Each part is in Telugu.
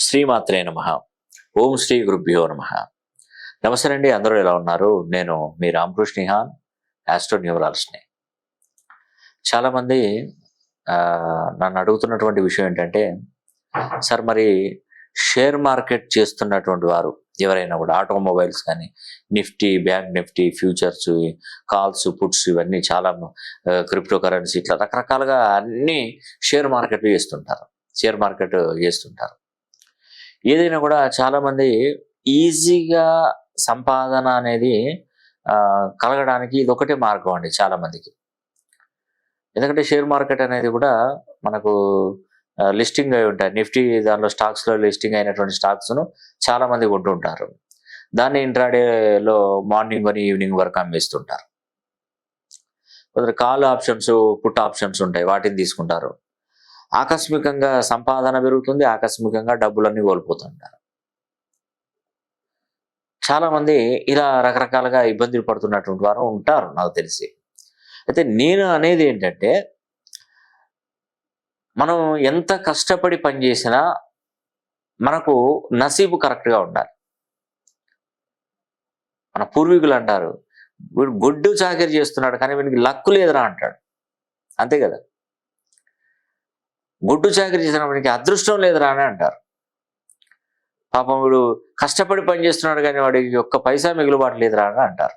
శ్రీమాత్రే నమ. ఓం శ్రీ గురుభ్యో నమ. నమస్తే అండి అందరూ ఎలా ఉన్నారు? నేను మీ రామకృష్ణిహాన్ ఆస్ట్రో చాలామంది నన్ను అడుగుతున్నటువంటి విషయం ఏంటంటే సార్ మరి షేర్ మార్కెట్ చేస్తున్నటువంటి వారు ఎవరైనా కూడా ఆటోమొబైల్స్ కానీ Nifty bank Nifty futures calls puts ఇవన్నీ చాలా క్రిప్టో కరెన్సీ ఇట్లా రకరకాలుగా అన్నీ షేర్ మార్కెట్ చేస్తుంటారు. షేర్ మార్కెట్ చేస్తుంటారు. ఏదైనా కూడా చాలామంది ఈజీగా సంపాదన అనేది కలగడానికి ఇది ఒకటే మార్గం అండి చాలామందికి. ఎందుకంటే షేర్ మార్కెట్ అనేది కూడా మనకు లిస్టింగ్ అయి ఉంటాయి. నిఫ్టీ దానిలో స్టాక్స్లో లిస్టింగ్ అయినటువంటి స్టాక్స్ను చాలామంది కొంటుంటారు. దాన్ని ఇంట్రాడేలో మార్నింగ్ అని ఈవినింగ్ వరకు అమ్మేస్తుంటారు. కొందరు కాల్ ఆప్షన్స్ పుట్ ఆప్షన్స్ ఉంటాయి వాటిని తీసుకుంటారు. ఆకస్మికంగా సంపాదన పెరుగుతుంది ఆకస్మికంగా డబ్బులన్నీ కోల్పోతుంటారు. చాలామంది ఇలా రకరకాలుగా ఇబ్బందులు పడుతున్నటువంటి వారు ఉంటారు నాకు తెలిసి. అయితే నేను అనేది ఏంటంటే మనం ఎంత కష్టపడి పనిచేసినా మనకు నసీబు కరెక్ట్గా ఉండాలి. మన పూర్వీకులు అంటారు వీడు గొడ్డు చాకరీ చేస్తున్నాడు కానీ వీడికి లక్కు లేదురా అంటాడు. అంతే కదా? బొడ్డు చాకరీ చేసిన వాడికి అదృష్టం లేదురా అని అంటారు. పాపం వీడు కష్టపడి పని చేస్తున్నాడు కానీ వాడికి ఒక్క పైసా మిగులుబాటు లేదురా అని అంటారు.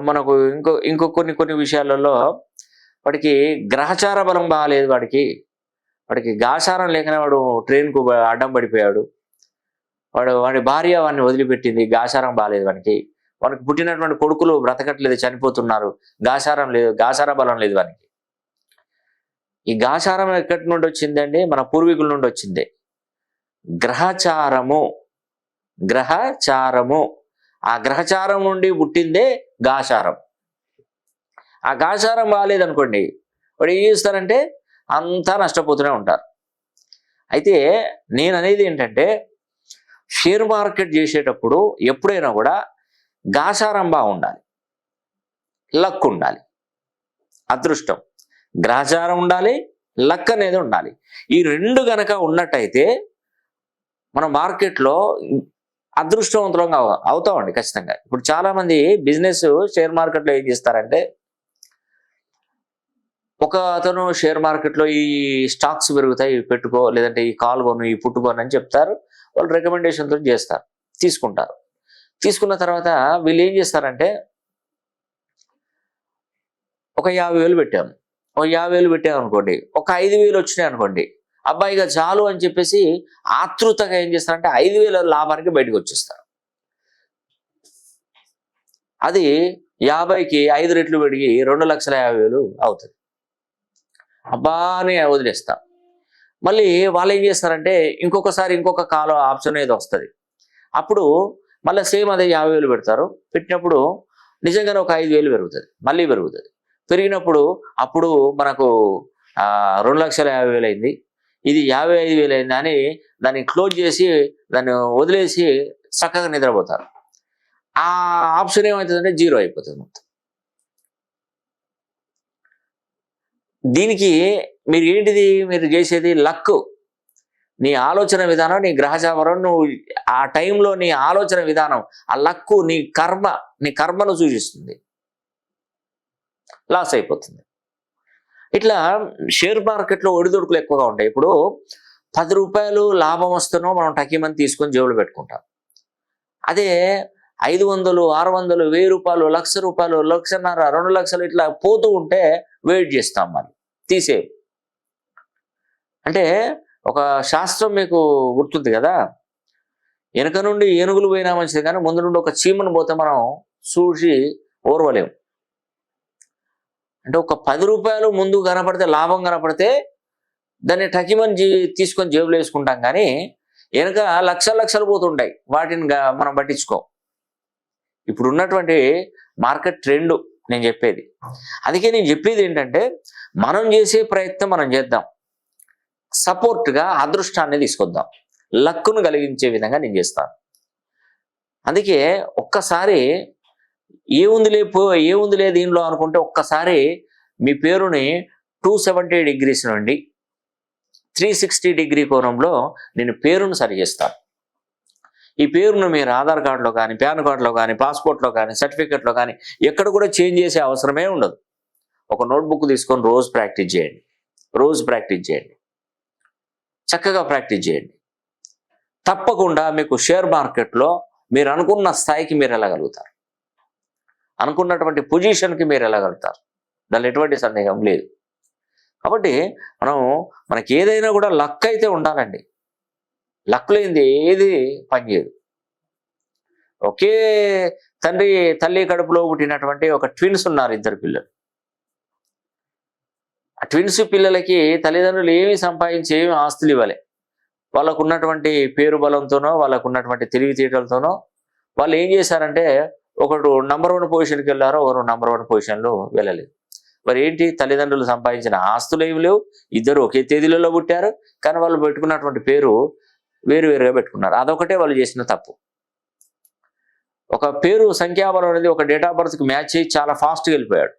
మనకు ఇంకో ఇంకో కొన్ని కొన్ని విషయాలలో వాడికి గ్రహచార బలం బాగాలేదు వాడికి. వాడికి గాచారం లేకనే వాడు ట్రైన్కు అడ్డం పడిపోయాడు. వాడు వాడి భార్య వాడిని వదిలిపెట్టింది గాచారం బాగాలేదు వానికి. వానికి పుట్టినటువంటి కొడుకులు బ్రతకట్లేదు చనిపోతున్నారు. గాచారం లేదు గాచార బలం లేదు వానికి. ఈ గాచారం ఎక్కడి నుండి వచ్చిందండి? మన పూర్వీకుల నుండి వచ్చింది. గ్రహచారము. గ్రహచారము. ఆ గ్రహచారం నుండి పుట్టిందే గాచారం. ఆ గాచారం బాగాలేదనుకోండి వాడు ఏం చేస్తారంటే అంతా నష్టపోతూనే ఉంటారు. అయితే నేను అనేది ఏంటంటే షేర్ మార్కెట్ చేసేటప్పుడు ఎప్పుడైనా కూడా గాచారం బాగుండాలి. లక్ ఉండాలి. అదృష్టం. గ్రహచారం ఉండాలి లక్ అనేది ఉండాలి. ఈ రెండు గనక ఉన్నట్టయితే మన మార్కెట్లో అదృష్టవంతులంగా అవుతామండి ఖచ్చితంగా. ఇప్పుడు చాలామంది బిజినెస్ షేర్ మార్కెట్లో ఏం చేస్తారంటే ఒక అతను షేర్ మార్కెట్లో ఈ స్టాక్స్ పెరుగుతాయి ఇవి పెట్టుకో లేదంటే ఈ కాల్ కొను ఈ పుట్టుకోను అని చెప్తారు. వాళ్ళు రికమెండేషన్తో చేస్తారు తీసుకుంటారు. తీసుకున్న తర్వాత వీళ్ళు ఏం చేస్తారంటే ఒక యాభై వేలు పెట్టాము. ఒక యాభై వేలు పెట్టాము అనుకోండి ఒక ఐదు వేలు వచ్చినాయి అనుకోండి అబ్బాయిగా చాలు అని చెప్పేసి ఆతృతగా ఏం చేస్తారంటే ఐదు వేల లాభానికి బయటకు వచ్చేస్తారు. అది యాభైకి ఐదు రెట్లు పెరిగి రెండు లక్షల యాభై వేలు అవుతుంది. అబ్బా అని వదిలేస్తాం. మళ్ళీ వాళ్ళు ఏం చేస్తారంటే ఇంకొకసారి ఇంకొక కాల ఆప్షన్ ఏదో వస్తుంది. అప్పుడు మళ్ళీ సేమ్ అదే యాభై వేలు పెడతారు. పెట్టినప్పుడు నిజంగానే ఒక ఐదు వేలు పెరుగుతుంది. మళ్ళీ పెరుగుతుంది. పెరిగినప్పుడు అప్పుడు మనకు రెండు లక్షల యాభై వేలు అయింది ఇది యాభై ఐదు వేలు అయింది అని దాన్ని క్లోజ్ చేసి దాన్ని వదిలేసి చక్కగా నిద్రపోతారు. ఆ ఆప్షన్ ఏమవుతుందంటే జీరో అయిపోతుంది మొత్తం. దీనికి మీరు ఏంటిది? మీరు చేసేది? లక్. నీ ఆలోచన విధానం నీ గ్రహచారం నువ్వు ఆ టైంలో నీ ఆలోచన విధానం ఆ లక్కు నీ కర్మ నీ కర్మను సూచిస్తుంది. లాస్ అయిపోతుంది. ఇట్లా షేర్ మార్కెట్లో ఒడిదొడుకులు ఎక్కువగా ఉంటాయి ఇప్పుడు పది రూపాయలు లాభం వస్తేనో మనం టకీమని తీసుకొని జేబులు పెట్టుకుంటాం. అదే ఐదు వందలు ఆరు వందలు వెయ్యి రూపాయలు లక్ష రూపాయలు లక్షన్నర రెండు లక్షలు ఇట్లా పోతూ ఉంటే వెయిట్ చేస్తాం మరి. తీసే అంటే ఒక శాస్త్రం మీకు గుర్తుంది కదా? వెనక నుండి ఏనుగులు పోయినా మంచిది కానీ ముందు నుండి ఒక చీమను పోతే మనం చూసి ఓర్వలేము అంటే ఒక పది రూపాయలు ముందు కనపడితే లాభం కనపడితే దాన్ని టకిమని జీ తీసుకొని జేబులో వేసుకుంటాం కానీ వెనక లక్షలు లక్షలు పోతుంటాయి. వాటిని మనం పట్టించుకో. ఇప్పుడు ఉన్నటువంటి మార్కెట్ ట్రెండ్ నేను చెప్పేది. అందుకే నేను చెప్పేది ఏంటంటే మనం చేసే ప్రయత్నం మనం చేద్దాం. సపోర్ట్గా అదృష్టాన్ని తీసుకొద్దాం. లక్కును కలిగించే విధంగా నేను చేస్తాను. అందుకే ఒక్కసారి ఏముందిలే పో ఏముందిలే దీనిలో అనుకుంటే ఒక్కసారి మీ పేరుని టూ సెవెంటీ డిగ్రీస్ నుండి త్రీ సిక్స్టీ డిగ్రీ కోణంలో నేను పేరును సరి చేస్తాను ఈ పేరును మీరు ఆధార్ కార్డులో కానీ పాన్ కార్డులో కానీ పాస్పోర్ట్లో కానీ సర్టిఫికెట్లో కానీ ఎక్కడ కూడా చేంజ్ చేసే అవసరమే ఉండదు. ఒక నోట్బుక్ తీసుకొని రోజు ప్రాక్టీస్ చేయండి. రోజు ప్రాక్టీస్ చేయండి. చక్కగా ప్రాక్టీస్ చేయండి. తప్పకుండా మీకు షేర్ మార్కెట్లో మీరు అనుకున్న స్థాయికి మీరు వెళ్ళగలుగుతారు. అనుకున్నటువంటి పొజిషన్కి మీరు వెళ్ళగలుగుతారు. దానిలో ఎటువంటి సందేహం లేదు. కాబట్టి మనం మనకి ఏదైనా కూడా లక్ అయితే ఉండాలండి. లక్ లేనిది ఏది? పనిచేయదు ఒకే తండ్రి తల్లి కడుపులో పుట్టినటువంటి ఒక ట్విన్స్ ఉన్నారు ఇద్దరు పిల్లలు. ఆ ట్విన్స్ పిల్లలకి తల్లిదండ్రులు ఏమి సంపాదించి ఏమి ఆస్తులు ఇవ్వలే. వాళ్ళకు ఉన్నటువంటి పేరు బలంతోనో వాళ్ళకు ఉన్నటువంటి తెలివితేటలతోనో వాళ్ళు ఏం చేశారంటే ఒకడు నంబర్ వన్ పొజిషన్కి వెళ్ళారో ఒకరు నంబర్ వన్ పొజిషన్లో వెళ్ళలేదు. మరి ఏంటి? తల్లిదండ్రులు సంపాదించిన ఆస్తులు ఏమి లేవు. ఇద్దరు ఒకే తేదీలలో పుట్టారు. కానీ వాళ్ళు పెట్టుకున్నటువంటి పేరు వేరు వేరుగా పెట్టుకున్నారు. అదొకటే వాళ్ళు చేసిన తప్పు. ఒక పేరు సంఖ్యాబలం అనేది ఒక డేట్ ఆఫ్ బర్త్కి మ్యాచ్ అయ్యి చాలా ఫాస్ట్గా వెళ్ళిపోయాడు.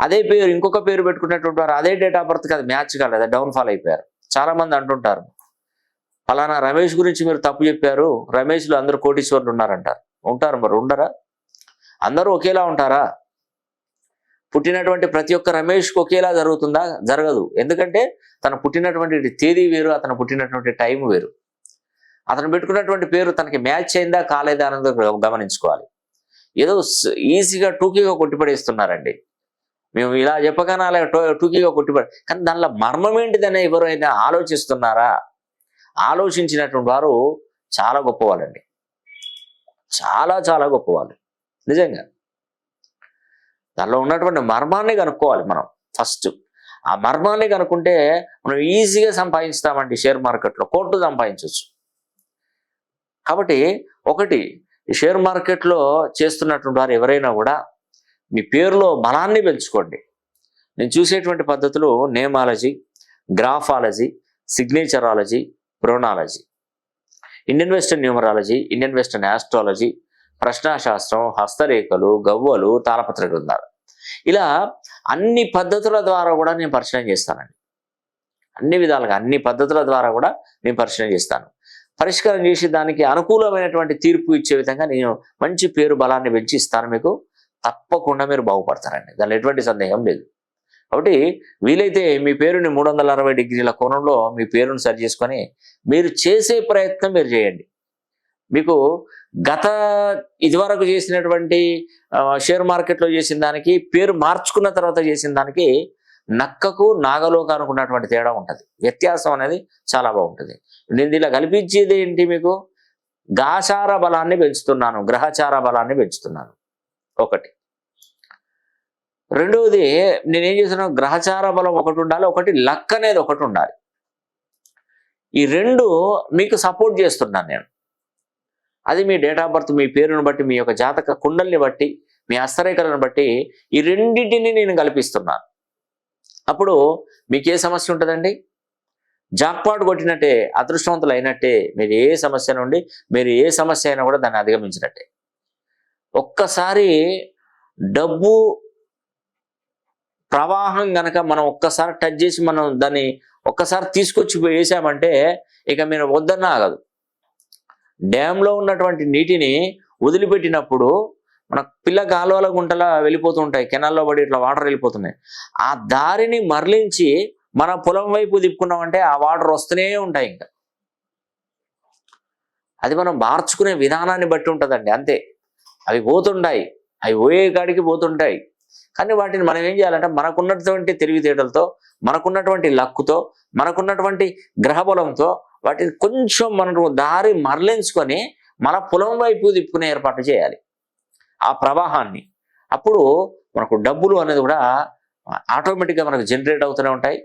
అదే పేరు ఇంకొక పేరు పెట్టుకున్నటువంటి వారు అదే డేట్ ఆఫ్ బర్త్కి అది మ్యాచ్ కాలేదు డౌన్ఫాల్ అయిపోయారు. చాలామంది అంటుంటారు. ఫలానా రమేష్ గురించి మీరు తప్పు చెప్పారు. రమేష్లో అందరూ కోటీశ్వరులు ఉన్నారంటారు. ఉంటారు మరి ఉండరా? అందరూ ఒకేలా ఉంటారా? పుట్టినటువంటి ప్రతి ఒక్క రమేష్కి ఒకేలా జరుగుతుందా? జరగదు. ఎందుకంటే తను పుట్టినటువంటి తేదీ వేరు అతను పుట్టినటువంటి టైం వేరు. అతను పెట్టుకున్నటువంటి పేరు తనకి మ్యాచ్ అయిందా కాలేదా అన్నది గమనించుకోవాలి. ఏదో ఈజీగా టూకీగా కొట్టిపడేస్తున్నారండి. మేము ఇలా చెప్పగానే అలా టూకీగా కొట్టిపడి కానీ దానిలో మర్మం ఏంటిదని ఎవరైనా ఆలోచిస్తున్నారా? ఆలోచించినటువంటి వారు చాలా గొప్పవాళ్ళండి. చాలా చాలా గొప్పవాళ్ళు. నిజంగా. దానిలో ఉన్నటువంటి మర్మాన్ని కనుక్కోవాలి మనం ఫస్ట్. ఆ మర్మాన్ని కనుక్కుంటే మనం ఈజీగా సంపాదిస్తామండి షేర్ మార్కెట్లో. కోట్లు సంపాదించవచ్చు కాబట్టి ఒకటి ఈ షేర్ మార్కెట్లో చేస్తున్నటువంటి వారు ఎవరైనా కూడా మీ పేరులో బలాన్ని పెంచుకోండి. నేను చూసేటువంటి పద్ధతులు nameology graphology signatureology pronology. Indian western numerology Indian western astrology ప్రశ్నాశాస్త్రం హస్తరేఖలు గవ్వలు తాళపత్ర గ్రంథాలు ఇలా అన్ని పద్ధతుల ద్వారా కూడా నేను పరిశీలన చేస్తానండి. అన్ని విధాలుగా అన్ని పద్ధతుల ద్వారా కూడా నేను పరిశీలన చేస్తాను. పరిష్కారం చేసి దానికి అనుకూలమైనటువంటి తీర్పు ఇచ్చే విధంగా నేను మంచి పేరు బలాన్ని పెంచి ఇస్తాను మీకు. తప్పకుండా మీరు బాగుపడతారండి. దానిలో ఎటువంటి సందేహం లేదు. కాబట్టి వీలైతే మీ పేరుని మూడు వందల అరవై డిగ్రీల కోణంలో మీ పేరును సరి చేసుకొని మీరు చేసే ప్రయత్నం మీరు చేయండి. మీకు గత ఇదివరకు చేసినటువంటి షేర్ మార్కెట్లో చేసిన దానికి పేరు మార్చుకున్న తర్వాత చేసిన దానికి నక్కకు నాగలోకి అనుకున్నటువంటి తేడా ఉంటుంది. వ్యత్యాసం అనేది చాలా బాగుంటుంది. నేను ఇలా కల్పించేది ఏంటి మీకు? గాచార బలాన్ని పెంచుతున్నాను గ్రహచార బలాన్ని పెంచుతున్నాను. ఒకటి. రెండవది నేనేం చేస్తున్నాను గ్రహచార బలం ఒకటి ఉండాలి ఒకటి లక్ అనేది ఒకటి ఉండాలి. ఈ రెండు మీకు సపోర్ట్ చేస్తున్నాను నేను. అది మీ డేట్ ఆఫ్ బర్త్ మీ పేరును బట్టి మీ యొక్క జాతక కుండల్ని బట్టి మీ హస్తరేఖలను బట్టి ఈ రెండింటిని నేను కల్పిస్తున్నాను. అప్పుడు మీకు ఏ సమస్య ఉంటుందండి? జాక్పాట్ కొట్టినట్టే అదృష్టవంతులు అయినట్టే మీరు ఏ సమస్య నుండి మీరు ఏ సమస్య అయినా కూడా దాన్ని అధిగమించినట్టే. ఒక్కసారి డబ్బు ప్రవాహం గనక మనం ఒక్కసారి టచ్ చేసి మనం దాన్ని ఒక్కసారి తీసుకొచ్చి వేసామంటే ఇక మీరు వద్దన్న ఆగదు. డ్యాంలో ఉన్నటువంటి నీటిని వదిలిపెట్టినప్పుడు మన పిల్ల కాలువల గుంటలా వెళ్ళిపోతుంటాయి కెనాల్లో పడి ఇట్లా వాటర్ వెళ్ళిపోతున్నాయి. ఆ దారిని మరలించి మన పొలం వైపు తిప్పుకున్నామంటే ఆ వాటర్ వస్తూనే ఉంటాయి ఇంకా. అది మనం మార్చుకునే విధానాన్ని బట్టి ఉంటుందండి అంతే. అవి పోతుంటాయి అవి పోయే కాడికి పోతుంటాయి. కానీ వాటిని మనం ఏం చేయాలంటే మనకున్నటువంటి తెలివితేటలతో మనకున్నటువంటి లక్కుతో మనకున్నటువంటి గ్రహబలంతో వాటిని కొంచెం మనకు దారి మరలించుకొని మన పొలం వైపు తిప్పుకునే ఏర్పాటు చేయాలి. ఆ ప్రవాహాన్ని. అప్పుడు మనకు డబ్బులు అనేది కూడా ఆటోమేటిక్గా మనకు జనరేట్ అవుతూనే ఉంటాయి.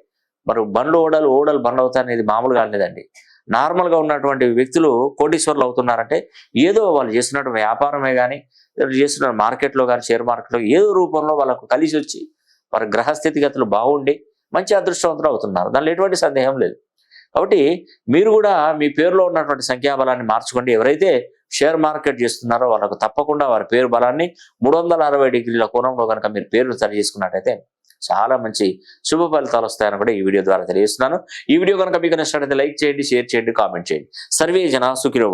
మరి బండ్లు ఓడలు ఓడలు బండ్లు అవుతాయి అనేది మామూలుగా లేదండి నార్మల్గా ఉన్నటువంటి వ్యక్తులు కోటీశ్వర్లు అవుతున్నారంటే ఏదో వాళ్ళు చేస్తున్నటువంటి వ్యాపారమే కానీ చేస్తున్నారు. మార్కెట్లో కానీ షేర్ మార్కెట్లో ఏదో రూపంలో వాళ్ళకు కలిసి వచ్చి వారి గ్రహస్థితిగతులు బాగుండి మంచి అదృష్టవంతులు అవుతున్నారు. దానిలో ఎటువంటి సందేహం లేదు. కాబట్టి మీరు కూడా మీ పేరులో ఉన్నటువంటి సంఖ్యాబలాన్ని మార్చుకోండి. ఎవరైతే షేర్ మార్కెట్ చేస్తున్నారో వాళ్ళకు తప్పకుండా వారి పేరు బలాన్ని మూడు వందల అరవై డిగ్రీల కోణంలో కనుక మీరు పేరు సరి చేసుకున్నట్టయితే చాలా మంచి శుభ ఫలితాలు వస్తాయని కూడా ఈ వీడియో ద్వారా తెలియజేస్తున్నాను. ఈ వీడియో కనుక మీకు నచ్చినట్లయితే లైక్ చేయండి షేర్ చేయండి కామెంట్ చేయండి. సర్వే జన సుఖినో